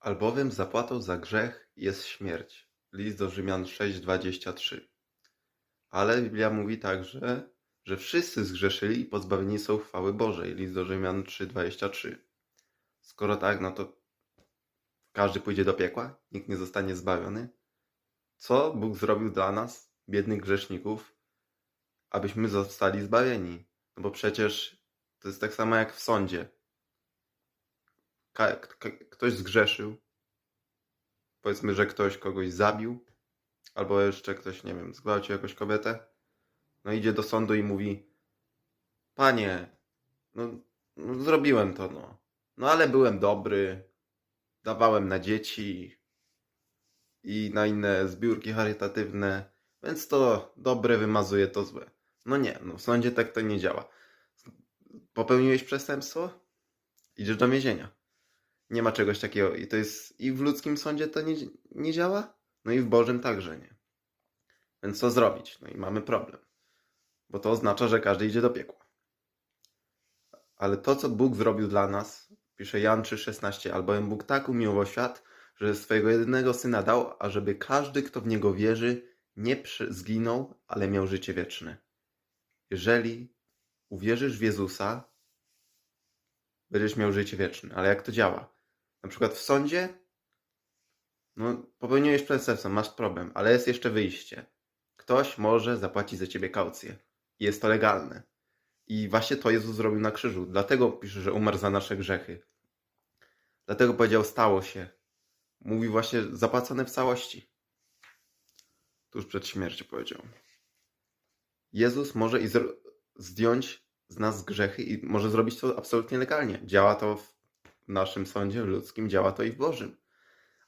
Albowiem zapłatą za grzech jest śmierć. List do Rzymian 6:23. Ale Biblia mówi także, że wszyscy zgrzeszyli i pozbawieni są chwały Bożej. List do Rzymian 3:23. Skoro tak, no to każdy pójdzie do piekła, nikt nie zostanie zbawiony. Co Bóg zrobił dla nas, biednych grzeszników, abyśmy zostali zbawieni? No bo przecież to jest tak samo jak w sądzie. Ktoś zgrzeszył, powiedzmy, że ktoś kogoś zabił, albo jeszcze ktoś, nie wiem, zgwałcił jakąś kobietę, no idzie do sądu i mówi, panie, no, no zrobiłem to, no, no ale byłem dobry, dawałem na dzieci i na inne zbiórki charytatywne, więc to dobre wymazuje to złe. No nie, no w sądzie tak to nie działa. Popełniłeś przestępstwo? Idziesz do więzienia. Nie ma czegoś takiego. I to jest i w ludzkim sądzie to nie, nie działa, no i w Bożym także nie. Więc co zrobić? No i mamy problem. Bo to oznacza, że każdy idzie do piekła. Ale to, co Bóg zrobił dla nas, pisze Jan 3,16, albowiem Bóg tak umiłował świat, że swojego jedynego Syna dał, ażeby każdy, kto w Niego wierzy, nie zginął, ale miał życie wieczne. Jeżeli uwierzysz w Jezusa, będziesz miał życie wieczne. Ale jak to działa? Na przykład w sądzie, no popełniłeś przestępstwo, masz problem, ale jest jeszcze wyjście. Ktoś może zapłacić za ciebie kaucję. I jest to legalne. I właśnie to Jezus zrobił na krzyżu. Dlatego pisze, że umarł za nasze grzechy. Dlatego powiedział, stało się. Mówi właśnie zapłacone w całości. Tuż przed śmiercią powiedział. Jezus może i zdjąć z nas grzechy i może zrobić to absolutnie legalnie. Działa to w naszym sądzie ludzkim, działa to i w Bożym.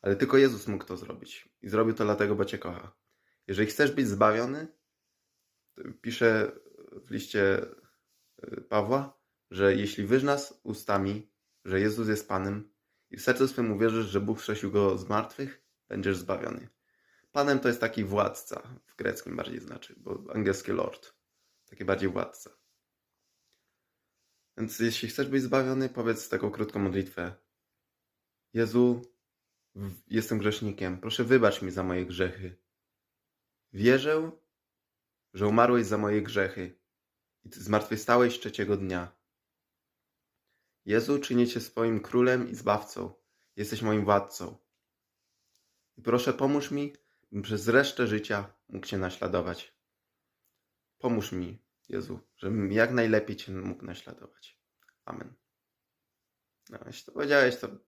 Ale tylko Jezus mógł to zrobić. I zrobił to dlatego, bo Cię kocha. Jeżeli chcesz być zbawiony, pisze w liście y, Pawła, że jeśli wyznasz ustami, że Jezus jest Panem i w sercu swym uwierzysz, że Bóg wskrzesił Go z martwych, będziesz zbawiony. Panem to jest taki władca, w greckim bardziej znaczy, bo angielskie lord. Taki bardziej władca. Więc jeśli chcesz być zbawiony, powiedz taką krótką modlitwę. Jezu, jestem grzesznikiem. Proszę wybacz mi za moje grzechy. Wierzę, że umarłeś za moje grzechy i zmartwychwstałeś trzeciego dnia. Jezu, czynię Cię swoim królem i zbawcą. Jesteś moim władcą. I proszę pomóż mi, bym przez resztę życia mógł Cię naśladować. Pomóż mi, Jezu, żebym jak najlepiej Cię mógł naśladować. Amen. No, jeśli to powiedziałeś, to